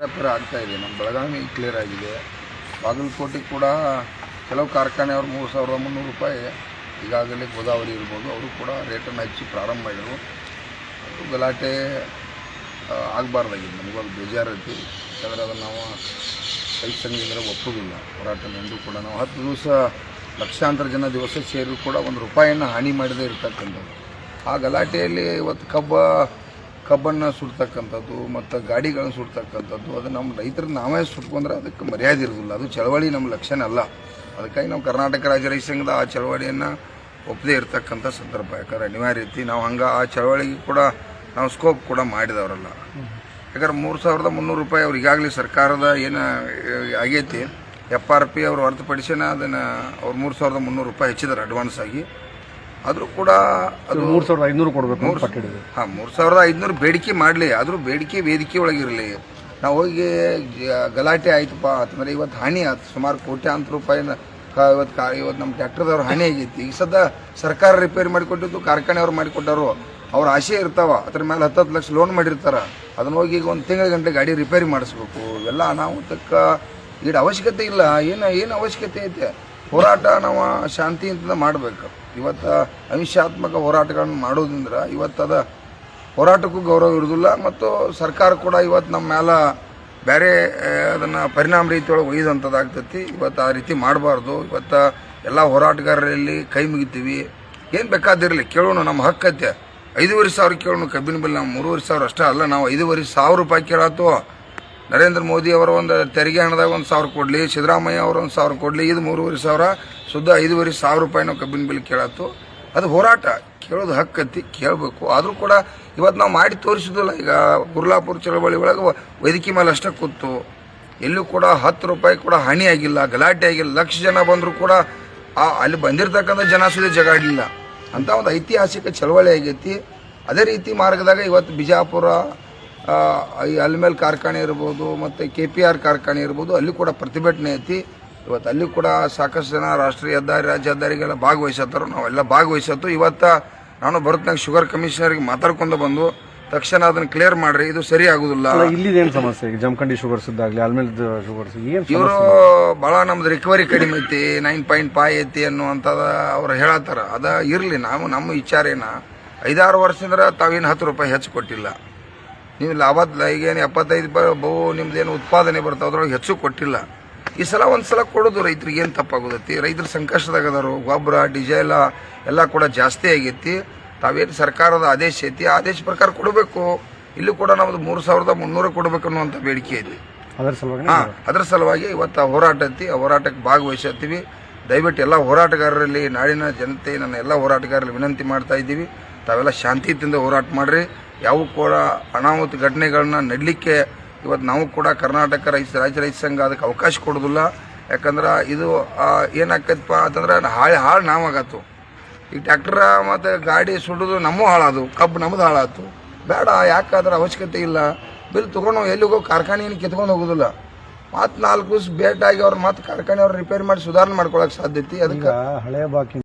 ವ್ಯಾಪಾರ ಆಗ್ತಾ ಇದೆ. ನಮ್ಮ ಬೆಳಗಾವಿ ಕ್ಲಿಯರ್ ಆಗಿದೆ. ಬಾಗಲಕೋಟೆ ಕೂಡ ಕೆಲವು ಕಾರ್ಖಾನೆಯವರು ಮೂರು ಸಾವಿರದ ಮುನ್ನೂರು ರೂಪಾಯಿ ಈಗಾಗಲೇ ಗೋದಾವರಿ ಇರ್ಬೋದು. ಅವರು ಕೂಡ ರೇಟನ್ನು ಹೆಚ್ಚಿ ಪ್ರಾರಂಭ ಮಾಡಿದರು. ಗಲಾಟೆ ಆಗಬಾರ್ದಾಗಿದೆ. ನಮಗೊಂದು ಬೇಜಾರೈತಿ ಯಾಕಂದರೆ ಅದನ್ನು ನಾವು ರೈತ ಸಂಘದಿಂದ ಒಪ್ಪೋದಿಲ್ಲ. ಹೋರಾಟ ಎಂದೂ ಕೂಡ ನಾವು ಹತ್ತು ದಿವಸ ಲಕ್ಷಾಂತರ ಜನ ದಿವಸ ಸೇರಿ ಕೂಡ ಒಂದು ರೂಪಾಯಿಯನ್ನು ಹಾನಿ ಮಾಡದೇ ಇರ್ತಕ್ಕಂಥದ್ದು. ಆ ಗಲಾಟೆಯಲ್ಲಿ ಇವತ್ತು ಕಬ್ಬ ಕಬ್ಬನ್ನು ಸುಡ್ತಕ್ಕಂಥದ್ದು ಮತ್ತು ಗಾಡಿಗಳನ್ನು ಸುಡ್ತಕ್ಕಂಥದ್ದು, ಅದು ನಮ್ಮ ರೈತರು ನಾವೇ ಸುಟ್ಕೊಂಡ್ರೆ ಅದಕ್ಕೆ ಮರ್ಯಾದೆ ಇರೋದಿಲ್ಲ. ಅದು ಚಳವಳಿ ನಮ್ಮ ಲಕ್ಷಣ ಅಲ್ಲ. ಅದಕ್ಕಾಗಿ ನಾವು ಕರ್ನಾಟಕ ರಾಜ್ಯ ರೈತ ಸಂಘದ ಆ ಚಳವಳಿಯನ್ನು ಒಪ್ಪದೇ ಇರತಕ್ಕಂಥ ಸಂದರ್ಭ. ಯಾಕಂದ್ರೆ ಅನಿವಾರ್ಯ ಐತಿ ನಾವು ಹಂಗೆ ಆ ಚಳವಳಿಗೆ ಕೂಡ ನಾವು ಸ್ಕೋಪ್ ಕೂಡ ಮಾಡಿದವರಲ್ಲ. ಯಾಕಂದ್ರೆ ಮೂರು ಸಾವಿರದ ಮುನ್ನೂರು ರೂಪಾಯಿ ಅವ್ರು ಈಗಾಗಲೇ ಸರ್ಕಾರದ ಏನು ಆಗೈತಿ. ಎಫ್ ಆರ್ ಪಿ ಅವರು ಹೊರತುಪಡಿಸಿನ ಅದನ್ನು ಅವ್ರು ಮೂರು ಸಾವಿರದ ಮುನ್ನೂರು ರೂಪಾಯಿ ಹೆಚ್ಚಿದ್ದಾರೆ ಅಡ್ವಾನ್ಸ್ ಆಗಿ. ಆದರೂ ಕೂಡ ಅದು ಮೂರು ಸಾವಿರದ ಐನೂರು ಕೊಡಬೇಕು ಮೂರು ಹಾಂ ಮೂರು ಸಾವಿರದ ಐದುನೂರು ಬೇಡಿಕೆ ಮಾಡಲಿ. ಆದರೂ ಬೇಡಿಕೆ ವೇದಿಕೆ ಒಳಗಿರಲಿ. ನಾವು ಹೋಗಿ ಗಲಾಟೆ ಆಯ್ತಪ್ಪ. ಅಂತಂದರೆ ಇವತ್ತು ಹಾನಿ ಆಯ್ತು ಸುಮಾರು ಕೋಟ್ಯಾಂತರ ರೂಪಾಯಿನ ಇವತ್ತು ಕಾ ಇವತ್ತು ನಮ್ಮ ಟ್ರ್ಯಾಕ್ಟರ್ದವ್ರು ಹಾನಿ ಆಗೈತಿ ಈಗ ಸದ್ಯ ಸರ್ಕಾರ ರಿಪೇರಿ ಮಾಡಿಕೊಟ್ಟಿದ್ದು ಕಾರ್ಖಾನೆಯವ್ರು ಮಾಡಿಕೊಟ್ಟರು ಅವ್ರ ಆಸೆ ಇರ್ತಾವ. ಅದ್ರ ಮೇಲೆ ಹತ್ತು ಹತ್ತು ಲಕ್ಷ ಲೋನ್ ಮಾಡಿರ್ತಾರೆ. ಅದನ್ನ ಹೋಗಿ ಈಗ ಒಂದು ತಿಂಗಳ ಗಂಟೆ ಗಾಡಿ ರಿಪೇರಿ ಮಾಡಿಸ್ಬೇಕು. ಇವೆಲ್ಲ ತಕ್ಕ ಈಡ ಅವಶ್ಯಕತೆ ಇಲ್ಲ. ಏನು ಏನು ಅವಶ್ಯಕತೆ ಐತೆ? ಹೋರಾಟ ನಾವು ಶಾಂತಿಯಿಂದ ಮಾಡಬೇಕು. ಇವತ್ತು ಅಹಿಂಸಾತ್ಮಕ ಹೋರಾಟಗಳನ್ನು ಮಾಡೋದ್ರಿಂದ ಅದ ಹೋರಾಟಕ್ಕೂ ಗೌರವ ಇರೋದಿಲ್ಲ ಮತ್ತು ಸರ್ಕಾರ ಕೂಡ ಇವತ್ತು ನಮ್ಮ ಮೇಲೆ ಬೇರೆ ಅದನ್ನು ಪರಿಣಾಮ ರೀತಿಯೊಳಗೆ ಒಯ್ದಂಥದ್ದಾಗ್ತೈತಿ. ಇವತ್ತು ಆ ರೀತಿ ಮಾಡಬಾರ್ದು. ಇವತ್ತು ಎಲ್ಲ ಹೋರಾಟಗಾರರಲ್ಲಿ ಕೈ ಮುಗಿತೀವಿ. ಏನು ಬೇಕಾದಿರಲಿ, ಕೇಳೋಣ ನಮ್ಮ ಹಕ್ಕತ್ತೆ ಐದೂವರೆ ಸಾವಿರ ಕೇಳೋಣ ಕಬ್ಬಿನ ಬಿಲ್, ನಾವು ಮೂರುವರೆ ಸಾವಿರ ಅಷ್ಟೇ ಅಲ್ಲ, ನಾವು ಐದೂವರೆ ಸಾವಿರ ರೂಪಾಯಿ ಕೇಳತ್ತು ನರೇಂದ್ರ ಮೋದಿ ಅವರ ಒಂದು ತೆರಿಗೆ ಹಣದಾಗ ಒಂದು ಸಾವಿರ ಕೊಡಲಿ, ಸಿದ್ದರಾಮಯ್ಯ ಅವರು ಒಂದು ಸಾವಿರ ಕೊಡಲಿ, ಇದು ಮೂರುವರೆ ಸಾವಿರ ಶುದ್ಧ ಐದುವರೆ ಸಾವಿರ ರೂಪಾಯಿ ನಾವು ಕಬ್ಬಿನ ಬಿಲ್ ಕೇಳತ್ತು ಅದು ಹೋರಾಟ, ಕೇಳೋದು ಹಕ್ಕತ್ತಿ ಕೇಳಬೇಕು. ಆದರೂ ಕೂಡ ಇವತ್ತು ನಾವು ಮಾಡಿ ತೋರಿಸಿದ್ವಲ್ಲ ಈಗ ಗುರ್ಲಾಪುರ ಚಳವಳಿ ಒಳಗೆ ವೈದ್ಯಕೀಯ ಮೇಲೆ ಅಷ್ಟೇ ಕೂತು, ಎಲ್ಲೂ ಕೂಡ ಹತ್ತು ರೂಪಾಯಿ ಕೂಡ ಹಾನಿ ಆಗಿಲ್ಲ, ಗಲಾಟೆ ಆಗಿಲ್ಲ. ಲಕ್ಷ ಜನ ಬಂದರೂ ಕೂಡ ಆ, ಅಲ್ಲಿ ಬಂದಿರತಕ್ಕಂಥ ಜನ ಸುದೇ ಜಗಾಡಲಿಲ್ಲ ಅಂತ ಒಂದು ಐತಿಹಾಸಿಕ ಚಳವಳಿ ಆಗೈತಿ. ಅದೇ ರೀತಿ ಮಾರ್ಗದಾಗ ಇವತ್ತು ಬಿಜಾಪುರ ಈ ಅಲ್ಮೇಲ್ ಕಾರ್ಖಾನೆ ಇರ್ಬೋದು ಮತ್ತು ಕೆ ಪಿ ಆರ್ ಕಾರ್ಖಾನೆ ಇರ್ಬೋದು ಅಲ್ಲಿ ಕೂಡ ಪ್ರತಿಭಟನೆ ಐತಿ. ಇವತ್ತು ಅಲ್ಲಿ ಕೂಡ ಸಾಕಷ್ಟು ಜನ ರಾಷ್ಟ್ರೀಯ ಹೆದ್ದಾರಿ ರಾಜ್ಯ ಹೆದ್ದಾರಿಗೆಲ್ಲ ಭಾಗವಹಿಸತ್ತಾರ ನಾವೆಲ್ಲ ಭಾಗವಹಿಸತ್ತು. ಇವತ್ತು ನಾನು ಬರುತ್ತಾಗ ಶುಗರ್ ಕಮಿಷನರ್ಗೆ ಮಾತಾಡ್ಕೊಂಡು ಬಂದು ತಕ್ಷಣ ಅದನ್ನು ಕ್ಲಿಯರ್ ಮಾಡ್ರಿ ಇದು ಸರಿ ಆಗುದಿಲ್ಲ. ಇಲ್ಲಿ ಇಲ್ಲಿದೇನು ಸಮಸ್ಯೆ? ಜಮಖಂಡಿ ಶುಗರ್ಸ್ ಇದ್ದಾಗಲಿ ಅಲ್ಮೇಲ್ ಶುಗರ್ಸ್ ಏನು ಇವರು ಭಾಳ ನಮ್ದು ರಿಕವರಿ ಕಡಿಮೆ ಐತಿ ನೈನ್ ಪಾಯಿಂಟ್ ಫೈ ಐತಿ ಅನ್ನುವಂಥದ್ದು ಅವ್ರು ಹೇಳತ್ತಾರ. ಅದ ಇರಲಿ ನಾವು ನಮ್ಮ ವಿಚಾರೇನ ಐದಾರು ವರ್ಷದಿಂದ ತಾವೇನು ಹತ್ತು ರೂಪಾಯಿ ಹೆಚ್ಚು ಕೊಟ್ಟಿಲ್ಲ. ನೀವು ಲಾಭ ಈಗ ಏನು ಎಪ್ಪತ್ತೈದು ಬೋ ಬಹು ನಿಮ್ದೇನು ಉತ್ಪಾದನೆ ಬರ್ತಾವ ಅದ್ರೊಳಗೆ ಹೆಚ್ಚು ಕೊಟ್ಟಿಲ್ಲ. ಈ ಸಲ ಒಂದು ಸಲ ಕೊಡೋದು ರೈತರಿಗೆ ಏನು ತಪ್ಪಾಗೋದೈತಿ ರೈತರು ಸಂಕಷ್ಟದಾಗ ಅದಾರು ಗೊಬ್ಬರ ಡಿಸೇಲ ಎಲ್ಲ ಕೂಡ ಜಾಸ್ತಿ ಆಗೈತಿ. ತಾವೇನು ಸರ್ಕಾರದ ಆದೇಶ ಐತಿ? ಆದೇಶ ಪ್ರಕಾರ ಕೊಡಬೇಕು. ಇಲ್ಲೂ ಕೂಡ ನಮ್ದು ಮೂರು ಸಾವಿರದ ಮುನ್ನೂರು ಕೊಡಬೇಕು ಅನ್ನುವಂಥ ಬೇಡಿಕೆ ಐತಿ ಅದರ ಸಲುವಾಗಿ? ಹಾ ಅದರ ಸಲುವಾಗಿ ಇವತ್ತು ಹೋರಾಟ ಐತಿ. ಆ ಹೋರಾಟಕ್ಕೆ ಭಾಗವಹಿಸುತ್ತೀವಿ ದಯವಿಟ್ಟು ಎಲ್ಲ ಹೋರಾಟಗಾರರಲ್ಲಿ ನಾಡಿನ ಜನತೆ ನನ್ನ ಎಲ್ಲ ಹೋರಾಟಗಾರರಲ್ಲಿ ವಿನಂತಿ ಮಾಡ್ತಾ ಇದ್ದೀವಿ. ತಾವೆಲ್ಲ ಶಾಂತಿಯಿಂದ ಹೋರಾಟ ಮಾಡ್ರಿ. ಯಾವ ಕೂಡ ಅನಾಹುತ ಘಟನೆಗಳನ್ನ ನಡಲಿಕ್ಕೆ ಇವತ್ತು ನಾವು ಕೂಡ ಕರ್ನಾಟಕ ರೈತ, ರಾಜ್ಯ ರೈತ ಸಂಘ ಅದಕ್ಕೆ ಅವಕಾಶ ಕೊಡೋದಿಲ್ಲ. ಯಾಕಂದ್ರೆ ಇದು ಏನಾಕೈತಪ್ಪ ಅಂತಂದ್ರೆ ಹಾಳು ಹಾಳು ನಾವಾಗತ್ತು. ಈ ಟ್ಯಾಕ್ಟ್ರ ಮತ್ತು ಗಾಡಿ ಸುಡೋದು ನಮ್ಮೂ ಹಾಳಾದು, ಕಬ್ಬು ನಮ್ಮದು ಹಾಳಾತು. ಬೇಡ, ಯಾಕಾದ್ರೆ ಅವಶ್ಯಕತೆ ಇಲ್ಲ. ಬಿಲ್ ತೊಗೊಂಡು ಎಲ್ಲಿಗೋ ಕಾರ್ಖಾನೆಯನ್ನು ಕಿತ್ಕೊಂಡು ಹೋಗೋದಿಲ್ಲ. ಮತ್ತು ನಾಲ್ಕು ದಿವಸ ಭೇಟಾಗಿ ಅವ್ರು ಮತ್ತೆ ಕಾರ್ಖಾನೆ ಅವ್ರು ರಿಪೇರಿ ಮಾಡಿ ಸುಧಾರಣೆ ಮಾಡ್ಕೊಳಕ್ಕೆ ಸಾಧ್ಯತೆ ಅದಕ್ಕೆ ಹಳೆ ಬಾಕಿ